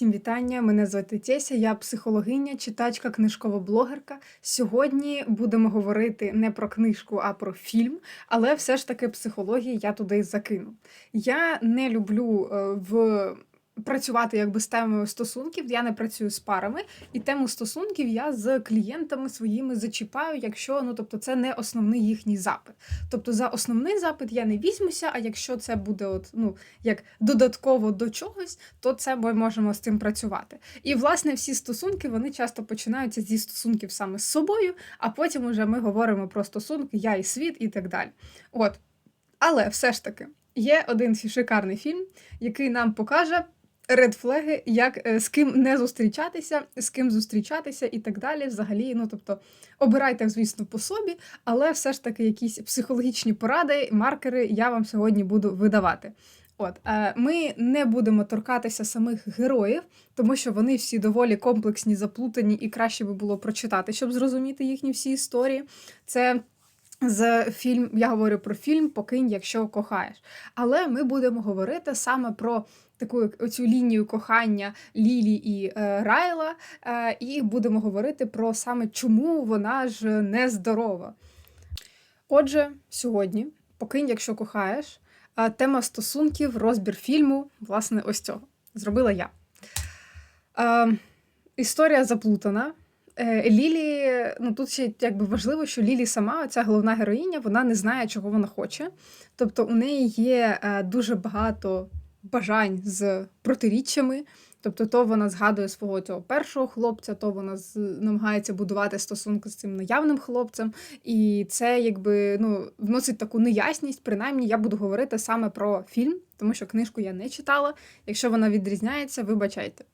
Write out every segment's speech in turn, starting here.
Всім вітання! Мене звати Теся, я психологиня, читачка, книжкова блогерка. Сьогодні будемо говорити не про книжку, а про фільм, але все ж таки психології я туди закину. Я не люблю е, в працювати якби з темою стосунків. Я не працюю з парами, і тему стосунків я з клієнтами своїми зачіпаю, якщо ну тобто це не основний їхній запит. Тобто за основний запит я не візьмуся, а якщо це буде от, ну, як додатково до чогось, то це ми можемо з цим працювати. І власне всі стосунки вони часто починаються зі стосунків саме з собою, а потім уже ми говоримо про стосунки, я і світ і так далі. От. Але все ж таки є один шикарний фільм, який нам покаже редфлеги, як е, з ким не зустрічатися, з ким зустрічатися і так далі. Взагалі, ну тобто обирайте, звісно, по собі, але все ж таки якісь психологічні поради, маркери я вам сьогодні буду видавати. От е, ми не будемо торкатися самих героїв, тому що вони всі доволі комплексні, заплутані, і краще би було прочитати, щоб зрозуміти їхні всі історії. Це з фільм, я говорю про фільм Покинь, якщо кохаєш. Але ми будемо говорити саме про таку оцю лінію кохання Лілі і е, Райла, е, і будемо говорити про саме чому вона ж нездорова. Отже, сьогодні, покинь, якщо кохаєш, е, тема стосунків, розбір фільму, власне, ось цього. Зробила я. Е, Історія заплутана. Е, Лілі, ну тут ще якби важливо, що Лілі сама, ця головна героїня, вона не знає, чого вона хоче. Тобто у неї є е, дуже багато бажань з протиріччями. Тобто, то вона згадує свого цього першого хлопця, то вона з намагається будувати стосунки з цим наявним хлопцем. І це якби ну, вносить таку неясність. Принаймні, я буду говорити саме про фільм, тому що книжку я не читала. Якщо вона відрізняється, вибачайте.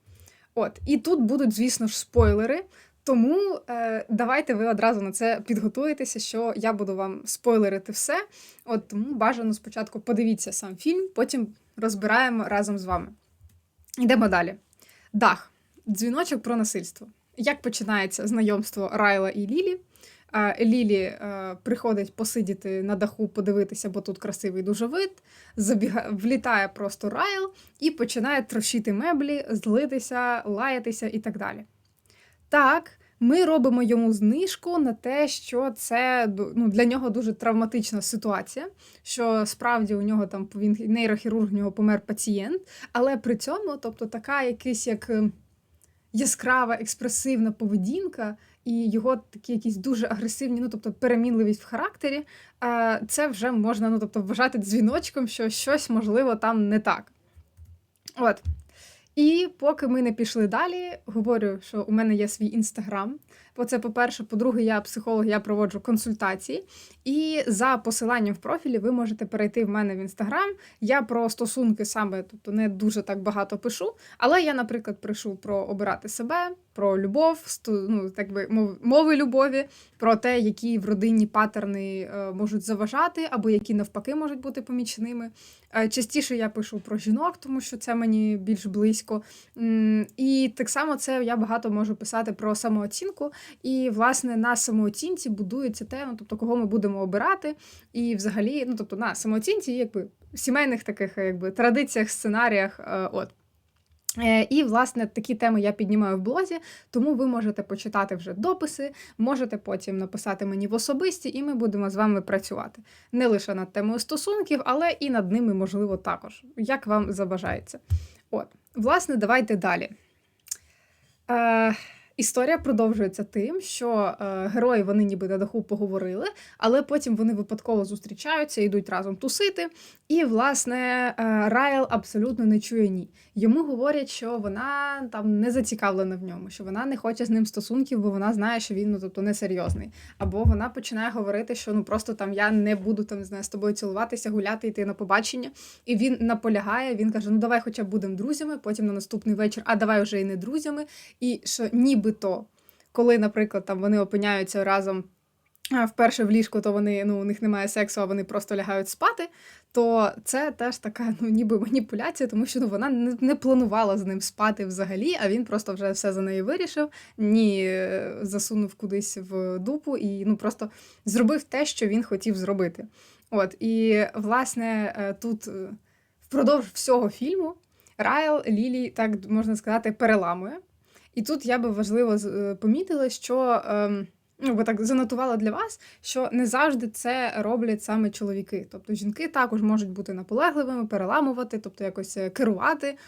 От, і тут будуть, звісно ж, спойлери. Тому е, давайте ви одразу на це підготуєтеся, що я буду вам спойлерити все. От тому бажано спочатку подивіться сам фільм, потім розбираємо разом з вами. Йдемо далі. Дах. Дзвіночок про насильство. Як починається знайомство Райла і Лілі? Е, Лілі е, приходить посидіти на даху, подивитися, бо тут красивий дуже вид. Забіга... Влітає просто Райл і починає трощити меблі, злитися, лаятися і так далі. Так, ми робимо йому знижку на те, що це ну, для нього дуже травматична ситуація, що справді у нього там він нейрохірург, у нього помер пацієнт, але при цьому, тобто, така якась як ем, яскрава, експресивна поведінка. І його такі якісь дуже агресивні, ну тобто перемінливість в характері, це вже можна ну, тобто, вважати дзвіночком, що щось можливо там не так. От. І поки ми не пішли далі, говорю, що у мене є свій інстаграм. Бо це, по-перше, по-друге, я психолог, я проводжу консультації. І за посиланням в профілі ви можете перейти в мене в інстаграм. Я про стосунки саме, тобто не дуже так багато пишу. Але я, наприклад, пишу про обирати себе, про любов, ну, так би мови любові, про те, які в родині патерни е, можуть заважати, або які навпаки можуть бути помічними. Е, частіше я пишу про жінок, тому що це мені більш близько. І так само це я багато можу писати про самооцінку. І, власне, на самооцінці будується те, ну, тобто, кого ми будемо обирати. І взагалі, ну тобто на самооцінці, якби в сімейних таких якби традиціях, сценаріях. Е, от. Е, і, власне, такі теми я піднімаю в блозі, тому ви можете почитати вже дописи, можете потім написати мені в особисті, і ми будемо з вами працювати. Не лише над темою стосунків, але і над ними, можливо, також, як вам забажається. От, власне, давайте далі. Е, Історія продовжується тим, що е, герої вони ніби на даху поговорили, але потім вони випадково зустрічаються, йдуть разом тусити. І, власне, е, Райл абсолютно не чує ні. Йому говорять, що вона там не зацікавлена в ньому, що вона не хоче з ним стосунків, бо вона знає, що він ну, тобто несерйозний. Або вона починає говорити, що ну просто там я не буду там не знаю, з тобою цілуватися, гуляти, йти на побачення. І він наполягає, він каже: Ну давай, хоча б будемо друзями. Потім на наступний вечір, а давай вже і не друзями. І що нібито, коли, наприклад, там вони опиняються разом. Вперше в ліжку, то вони ну у них немає сексу, а вони просто лягають спати. То це теж така, ну ніби маніпуляція, тому що ну, вона не, не планувала з ним спати взагалі, а він просто вже все за неї вирішив, ні е, засунув кудись в дупу і ну просто зробив те, що він хотів зробити. От і власне е, тут. Е, впродовж всього фільму Райл Лілі, так можна сказати, переламує. І тут я би важливо е, помітила, що ем, ну, так занотувала для вас, що не завжди це роблять саме чоловіки. Тобто жінки також можуть бути наполегливими, переламувати, тобто якось е, керувати.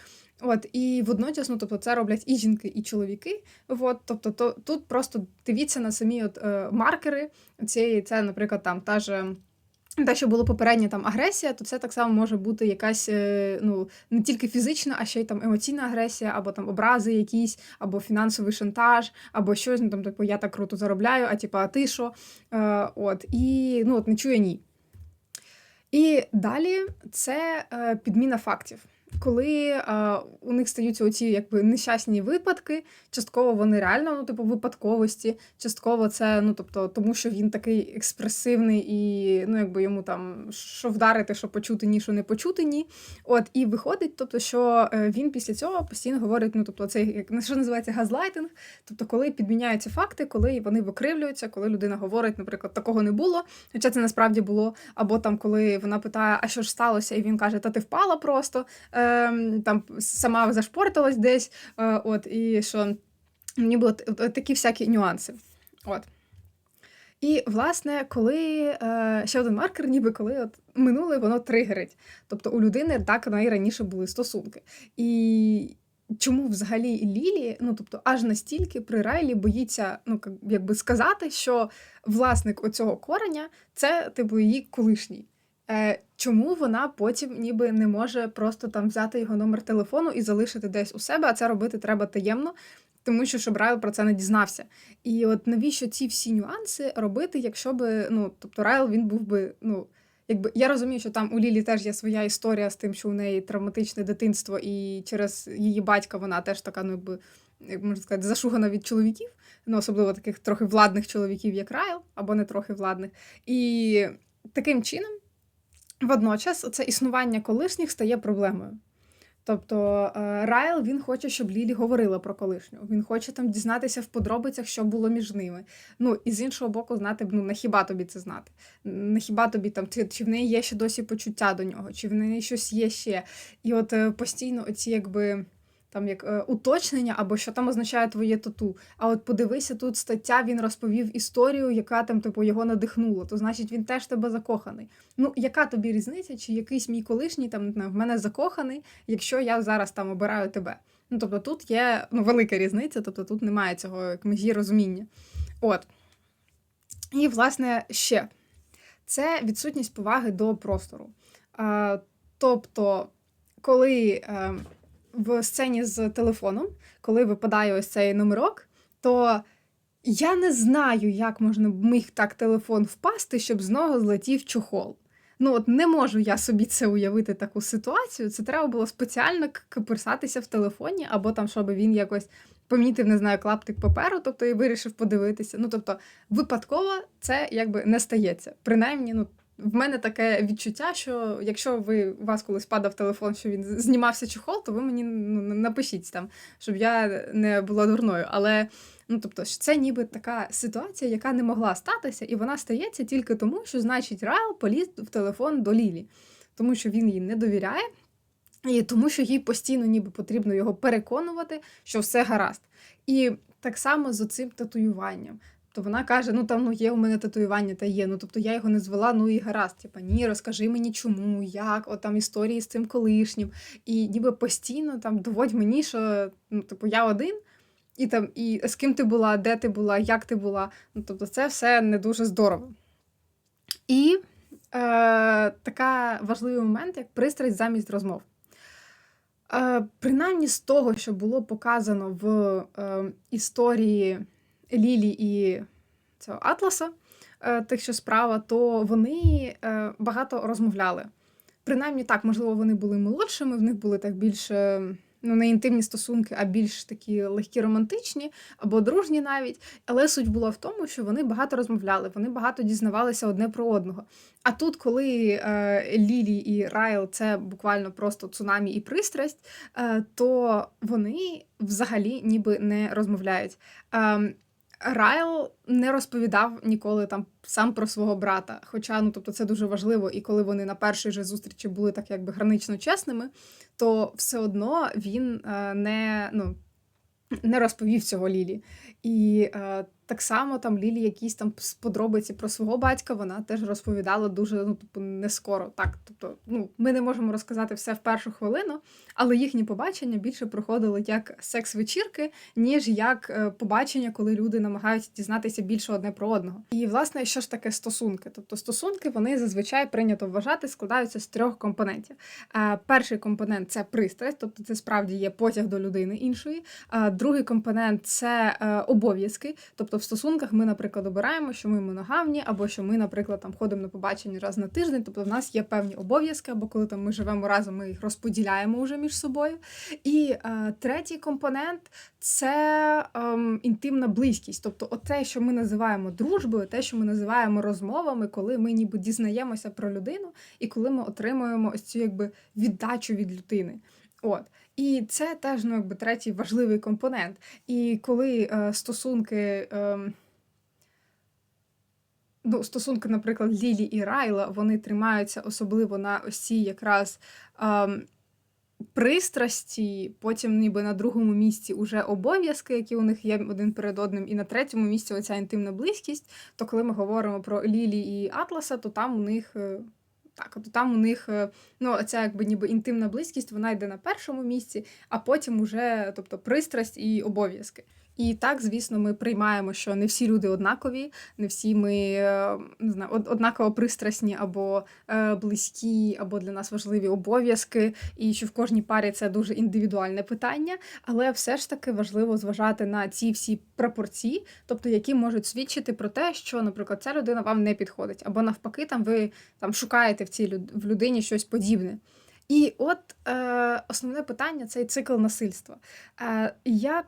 От, і водночас, ну, тобто, це роблять і жінки, і чоловіки. От, тобто, то, тут просто дивіться на самі от, е, маркери цієї, це, наприклад, там та ж. Те, що було попередня там агресія, то це так само може бути якась е, ну не тільки фізична, а ще й там емоційна агресія, або там образи якісь, або фінансовий шантаж, або щось ну там, типу, я так круто заробляю, а типу, а ти що? Е, от і ну от не чує ні. І далі це е, підміна фактів. Коли е, у них стаються оці якби нещасні випадки, частково вони реально, ну, типу, випадковості, частково це, ну тобто, тому що він такий експресивний і ну, якби йому там що вдарити, що почути ні, що не почути ні. От і виходить, тобто, що е, він після цього постійно говорить, ну тобто, це як що називається газлайтинг, тобто, коли підміняються факти, коли вони викривлюються, коли людина говорить, наприклад, такого не було, хоча це насправді було, або там, коли вона питає, а що ж сталося, і він каже, та ти впала просто, ем, там сама зашпортилась десь, е, от, і що от, от такі всякі нюанси. От. І, власне, коли е, ще один маркер, ніби коли от минуле воно тригерить. Тобто у людини так найраніше були стосунки. І чому взагалі Лілі, ну тобто, аж настільки при Райлі боїться, ну якби сказати, що власник оцього кореня це типу її колишній. Е, чому вона потім ніби не може просто там взяти його номер телефону і залишити десь у себе, а це робити треба таємно, тому що щоб Райл про це не дізнався. І от навіщо ці всі нюанси робити, якщо би, ну, тобто Райл він був би, ну, якби я розумію, що там у Лілі теж є своя історія з тим, що у неї травматичне дитинство, і через її батька вона теж така, ну, якби, як можна сказати, зашугана від чоловіків, ну, особливо таких трохи владних чоловіків, як Райл, або не трохи владних. І таким чином, водночас, це існування колишніх стає проблемою. Тобто е, Райл він хоче, щоб Лілі говорила про колишню. Він хоче там дізнатися в подробицях, що було між ними. Ну і з іншого боку, знати ну на хіба тобі це знати? На хіба тобі там чи, в неї є ще досі почуття до нього, чи в неї щось є ще? І от е, постійно оці якби. Там як е, уточнення, або що там означає твоє тату. А от подивися, тут стаття він розповів історію, яка там типу його надихнула. То значить він теж тебе закоханий. Ну яка тобі різниця, чи якийсь мій колишній там в мене закоханий, якщо я зараз там обираю тебе. Ну тобто тут є ну, велика різниця, тобто тут немає цього як межі розуміння. От. І, власне, ще це відсутність поваги до простору. Тобто, коли е, в сцені з телефоном, коли випадає ось цей номерок, то я не знаю, як можна міг так телефон впасти, щоб з нього злетів чохол. Ну, от не можу я собі це уявити таку ситуацію. Це треба було спеціально каперсатися в телефоні, або там, щоб він якось помітив, не знаю, клаптик паперу, тобто і вирішив подивитися. Ну, тобто, випадково це якби не стається. Принаймні, ну. В мене таке відчуття, що якщо ви у вас колись падав телефон, що він знімався чохол, то ви мені ну, напишіть там, щоб я не була дурною. Але ну тобто, це ніби така ситуація, яка не могла статися, і вона стається тільки тому, що значить Райл поліз в телефон до Лілі, тому що він їй не довіряє. І тому, що їй постійно ніби потрібно його переконувати, що все гаразд. І так само з оцим татуюванням. То вона каже: ну там ну є у мене татуювання, та є. Ну тобто я його не звела, ну і гаразд. Типа ні, розкажи мені чому, як, от там історії з цим колишнім. І ніби постійно там доводь мені, що ну, типу, я один, і там, і з ким ти була, де ти була, як ти була. Ну тобто, це все не дуже здорово. І е, така важливий момент, як пристрасть замість розмов. Е, принаймні з того, що було показано в е, історії Лілі і цього Атласа, е, тих, що справа, то вони е, багато розмовляли. Принаймні так, можливо, вони були молодшими, в них були так більше ну, не інтимні стосунки, а більш такі легкі романтичні або дружні навіть. Але суть була в тому, що вони багато розмовляли, вони багато дізнавалися одне про одного. А тут, коли е, Лілі і Райл це буквально просто цунамі і пристрасть, е, то вони взагалі ніби не розмовляють. Е, Райл не розповідав ніколи там сам про свого брата. Хоча, ну тобто, це дуже важливо, і коли вони на першій же зустрічі були так якби гранично чесними, то все одно він е, не ну. Не розповів цього Лілі. І е, так само там Лілі якісь там подробиці про свого батька вона теж розповідала дуже ну, типу, не скоро. Так, тобто, ну, ми не можемо розказати все в першу хвилину, але їхні побачення більше проходили як секс-вечірки, ніж як е, побачення, коли люди намагаються дізнатися більше одне про одного. І власне, що ж таке стосунки? Тобто стосунки вони зазвичай прийнято вважати складаються з трьох компонентів. Е, Перший компонент це пристрасть, тобто це справді є потяг до людини іншої. А другий компонент це е, обов'язки. Тобто в стосунках ми, наприклад, обираємо, що ми моногамні, або що ми, наприклад, там ходимо на побачення раз на тиждень. Тобто в нас є певні обов'язки, або коли там ми живемо разом, ми їх розподіляємо вже між собою. І е, третій компонент це ем, інтимна близькість. Тобто, те, що ми називаємо дружбою, те, що ми називаємо розмовами, коли ми ніби дізнаємося про людину, і коли ми отримуємо ось цю якби віддачу від людини. От. І це теж ну, якби, третій важливий компонент. І коли е, стосунки. Е, Ну, стосунки, наприклад, Лілі і Райла, вони тримаються особливо на ось цій якраз ем, пристрасті, потім ніби на другому місці уже обов'язки, які у них є один перед одним, і на третьому місці оця інтимна близькість. То коли ми говоримо про Лілі і Атласа, то там у них. Так, то там у них е, ну, ця якби ніби інтимна близькість, вона йде на першому місці, а потім уже, тобто, пристрасть і обов'язки. І так, звісно, ми приймаємо, що не всі люди однакові, не всі ми е, не знаю, однаково пристрасні або е, близькі, або для нас важливі обов'язки, і що в кожній парі це дуже індивідуальне питання, але все ж таки важливо зважати на ці всі пропорції, тобто які можуть свідчити про те, що, наприклад, ця людина вам не підходить, або навпаки, там ви там шукаєте в цій люд- в людині щось подібне. І от е, основне питання цей цикл насильства. Е, я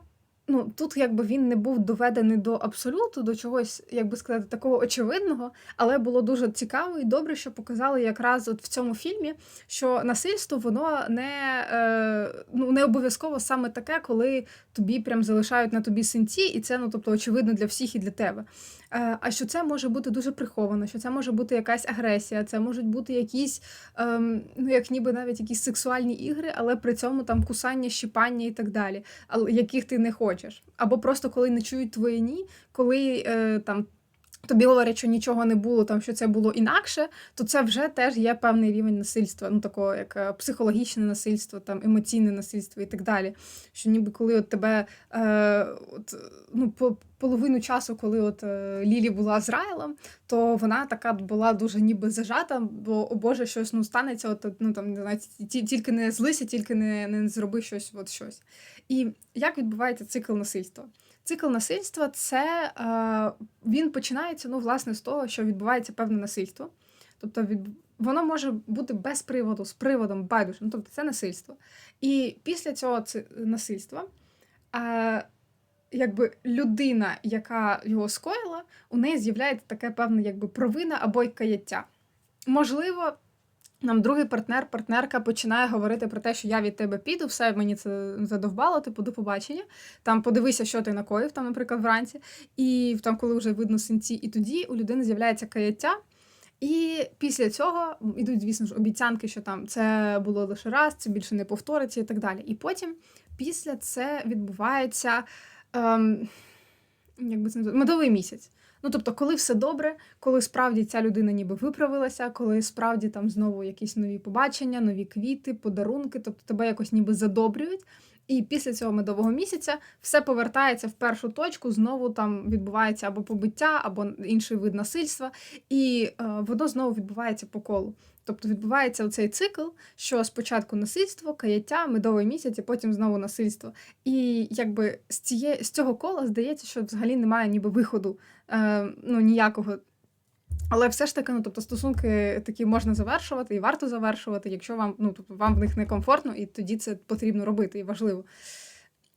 Ну, тут якби він не був доведений до абсолюту, до чогось, як би сказати, такого очевидного, але було дуже цікаво і добре, що показали якраз от в цьому фільмі, що насильство воно не, е, ну, не обов'язково саме таке, коли тобі прям залишають на тобі синці, і це ну, тобто, очевидно для всіх і для тебе. Е, а що це може бути дуже приховано, що це може бути якась агресія, це можуть бути якісь, ем, ну як ніби навіть якісь сексуальні ігри, але при цьому там кусання, щіпання і так далі, яких ти не хочеш. Або просто коли не чують твої ні, коли е, там. Тобі говорять, що нічого не було, там що це було інакше, то це вже теж є певний рівень насильства, ну такого як е, психологічне насильство, там емоційне насильство і так далі. Що ніби коли от тебе е, от, ну, по половину часу, коли от е, Лілі була з Райлом, то вона така була дуже ніби зажата, бо о Боже, щось ну станеться, от ну там не тільки не злися, тільки не, не зроби щось, от щось. І як відбувається цикл насильства? Цикл насильства це е, він починається ну, власне, з того, що відбувається певне насильство. Тобто від... воно може бути без приводу, з приводом, байдуже. Ну, тобто це насильство. І після цього ци- насильства е, якби людина, яка його скоїла, у неї з'являється таке певне якби провина або й каяття. Можливо, нам другий партнер, партнерка починає говорити про те, що я від тебе піду, все мені це задовбало, типу до побачення. Там подивися, що ти накоїв, там, наприклад, вранці, і там, коли вже видно синці, і тоді у людини з'являється каяття. І після цього йдуть, звісно ж, обіцянки, що там це було лише раз, це більше не повториться і так далі. І потім, після це відбувається ем, як би це медовий місяць. Ну, тобто, коли все добре, коли справді ця людина ніби виправилася, коли справді там знову якісь нові побачення, нові квіти, подарунки, тобто тебе якось ніби задобрюють. І після цього медового місяця все повертається в першу точку, знову там відбувається або побиття, або інший вид насильства, і е, воно знову відбувається по колу. Тобто відбувається оцей цикл, що спочатку насильство, каяття, медовий місяць, і потім знову насильство. І якби з ціє, з цього кола здається, що взагалі немає ніби виходу е, ну, ніякого. Але все ж таки, ну тобто стосунки такі можна завершувати і варто завершувати, якщо вам ну тобто вам в них некомфортно, і тоді це потрібно робити і важливо.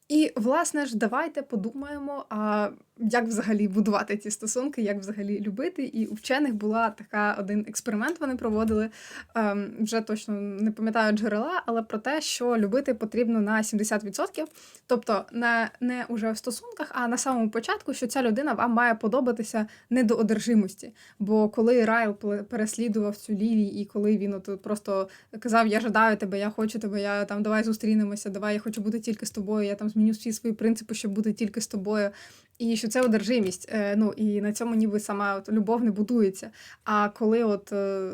І власне ж, давайте подумаємо, а як взагалі будувати ці стосунки, як взагалі любити. І у вчених була така один експеримент. Вони проводили ем, вже точно не пам'ятаю джерела, але про те, що любити потрібно на 70%. Тобто не, не уже в стосунках, а на самому початку, що ця людина вам має подобатися не до одержимості. Бо коли Райл переслідував цю Лілі, і коли він от просто казав: Я жадаю тебе, я хочу тебе, я там давай зустрінемося, давай я хочу бути тільки з тобою, я там зміню всі свої принципи, щоб бути тільки з тобою. І що це одержимість. Е, ну і на цьому ніби сама от любов не будується. А коли от е,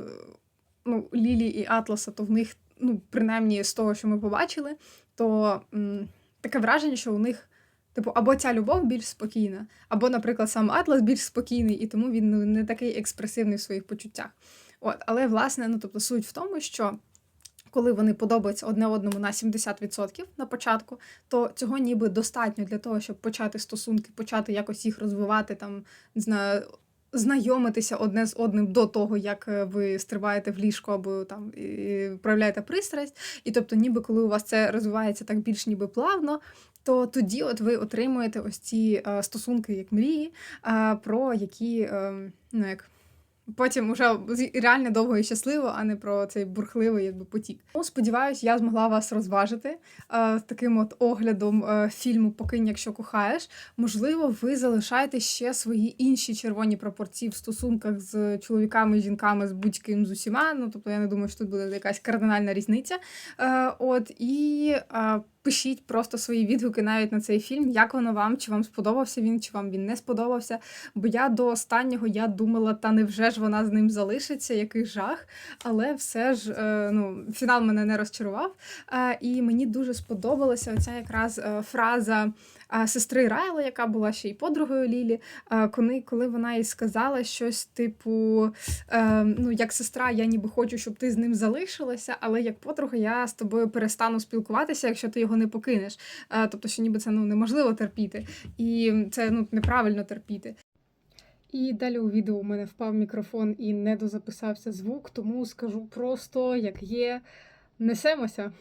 ну, Лілі і Атласа, то в них, ну, принаймні з того, що ми побачили, то м, таке враження, що у них. Типу, або ця любов більш спокійна, або, наприклад, сам Атлас більш спокійний, і тому він не такий експресивний в своїх почуттях. От, але власне, ну тобто, суть в тому, що коли вони подобаються одне одному на 70% на початку, то цього ніби достатньо для того, щоб почати стосунки, почати якось їх розвивати, там не знаю, знайомитися одне з одним до того, як е, ви стрибаєте в ліжко або там і проявляєте пристрасть. І тобто, ніби коли у вас це розвивається так більш ніби плавно. То тоді, от ви отримуєте ось ці е, стосунки, як мрії, е, про які е, ну як Потім уже реально довго і щасливо, а не про цей бурхливий якби потік. Ну, сподіваюсь, я змогла вас розважити е, таким от оглядом е, фільму Покинь, якщо кохаєш. Можливо, ви залишаєте ще свої інші червоні пропорції в стосунках з чоловіками і жінками, з будь-ким з усіма. Ну тобто я не думаю, що тут буде якась кардинальна різниця. Е, от і. Е, Пишіть просто свої відгуки навіть на цей фільм, як воно вам, чи вам сподобався він, чи вам він не сподобався. Бо я до останнього я думала, та невже ж вона з ним залишиться, який жах. Але все ж е, ну, фінал мене не розчарував. Е, і мені дуже сподобалася оця якраз е, фраза сестри Райла, яка була ще й подругою Лілі. Коли, коли вона їй сказала щось типу: ну, як сестра, я ніби хочу, щоб ти з ним залишилася, але як подруга, я з тобою перестану спілкуватися, якщо ти його не покинеш. Тобто, що ніби це ну, неможливо терпіти, і це ну, неправильно терпіти. І далі у відео у мене впав мікрофон і не дозаписався звук, тому скажу просто, як є, несемося.